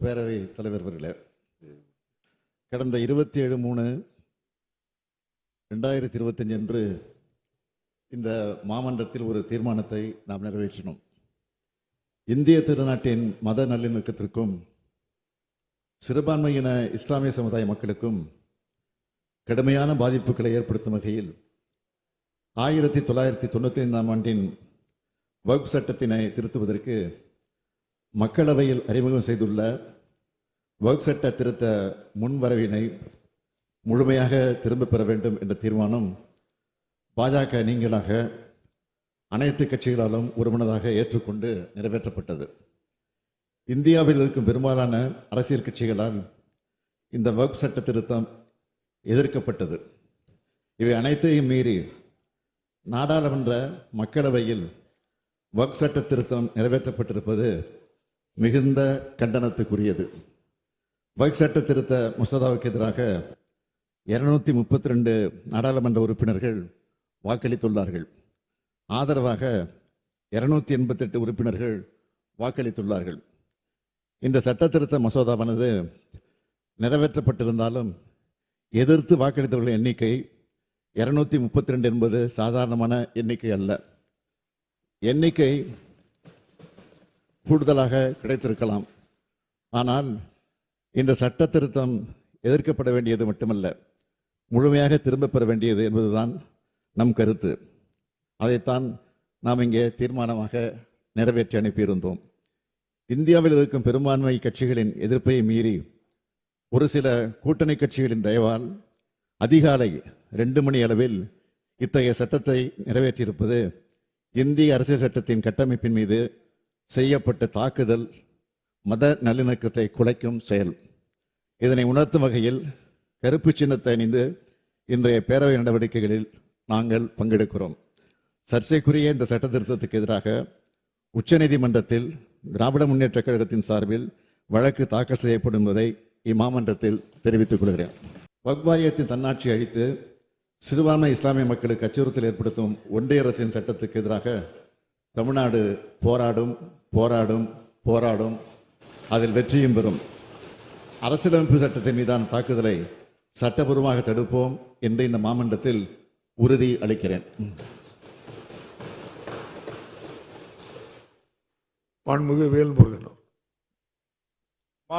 பேரவை தலைவர் அவர்களே கடந்த இருபத்தி ஏழு மூணு ரெண்டாயிரத்தி இருபத்தஞ்சு அன்று இந்த மாமன்றத்தில் ஒரு தீர்மானத்தை நாம் நிறைவேற்றினோம். இந்திய திருநாட்டின் மத நல்லிணக்கத்திற்கும் சிறுபான்மையின இஸ்லாமிய சமுதாய மக்களுக்கும் கடுமையான பாதிப்புகளை ஏற்படுத்தும் வகையில் ஆயிரத்தி தொள்ளாயிரத்தி தொண்ணூற்றி ஐந்தாம் ஆண்டின் வகுப்பு சட்டத்தினை திருத்துவதற்கு மக்களவையில் அறிமுகம் செய்துள்ள வகுப்பு சட்ட திருத்த முன்வரவினை முழுமையாக திரும்ப பெற வேண்டும் என்ற தீர்மானம் பாஜக நீங்களாக அனைத்து கட்சிகளாலும் ஒருமனதாக ஏற்றுக்கொண்டு நிறைவேற்றப்பட்டது. இந்தியாவில் இருக்கும் பெரும்பாலான அரசியல் கட்சிகளால் இந்த வகுப்பு சட்ட திருத்தம் எதிர்க்கப்பட்டது. இவை அனைத்தையும் மீறி நாடாளுமன்ற மக்களவையில் வக்ஃப் சட்ட திருத்தம் நிறைவேற்றப்பட்டிருப்பது மிகுந்த கண்டனத்துக்குரியது. பைக் சட்ட திருத்த மசோதாவுக்கு எதிராக இருநூத்தி முப்பத்தி ரெண்டு நாடாளுமன்ற உறுப்பினர்கள் வாக்களித்துள்ளார்கள். ஆதரவாக இருநூத்தி எண்பத்தெட்டு உறுப்பினர்கள் வாக்களித்துள்ளார்கள். இந்த சட்ட திருத்த மசோதாவானது நிறைவேற்றப்பட்டிருந்தாலும் எதிர்த்து வாக்களித்தவர்கள் எண்ணிக்கை இருநூத்தி முப்பத்தி ரெண்டு என்பது சாதாரணமான எண்ணிக்கை அல்ல. எண்ணிக்கை கூடுதலாக கிடைத்திருக்கலாம். ஆனால் இந்த சட்ட திருத்தம் எதிர்க்கப்பட வேண்டியது மட்டுமல்ல. முழுமையாக திரும்பப் பெற வேண்டியது என்பதுதான் நம் கருத்து. அதைத்தான் நாம் இங்கே தீர்மானமாக நிறைவேற்றி அனுப்பியிருந்தோம். இந்தியாவில் இருக்கும் பெரும்பான்மை கட்சிகளின் எதிர்ப்பை மீறி ஒரு சில கூட்டணி கட்சிகளின் தயவால் அதிகாலை ரெண்டு மணி அளவில் இத்தகைய சட்டத்தை நிறைவேற்றியிருப்பது இந்திய அரசியல் சட்டத்தின் கட்டமைப்பின் மீது செய்யப்பட்ட தாக்குதல் மத நல்லிணக்கத்தை குலைக்கும் செயல். இதனை உணர்த்தும் வகையில் கருப்பு சின்னத்தை அணிந்து இன்றைய பேரவை நடவடிக்கைகளில் நாங்கள் பங்கெடுக்கிறோம். சர்ச்சைக்குரிய இந்த சட்ட திருத்தத்துக்கு எதிராக உச்சநீதிமன்றத்தில் திராவிட முன்னேற்ற கழகத்தின் சார்பில் வழக்கு தாக்கல் செய்யப்படும் என்பதை இம்மாமன்றத்தில் தெரிவித்துக் கொள்கிறேன். வக்வாரியத்தின் தன்னாட்சி அழித்து சிறுபான்மை இஸ்லாமிய மக்களுக்கு அச்சுறுத்தல் ஏற்படுத்தும் ஒன்றிய அரசின் சட்டத்துக்கு எதிராக தமிழ்நாடு போராடும் போராடும் போராடும். அதில் வெற்றியும் பெறும். அரசியலமைப்பு சட்டத்தின் மீதான தாக்குதலை சட்டபூர்வமாக தடுப்போம் என்று இந்த மாமண்டத்தில் உறுதி அளிக்கிறேன். மாண்புமிகு வேல்முருகன்.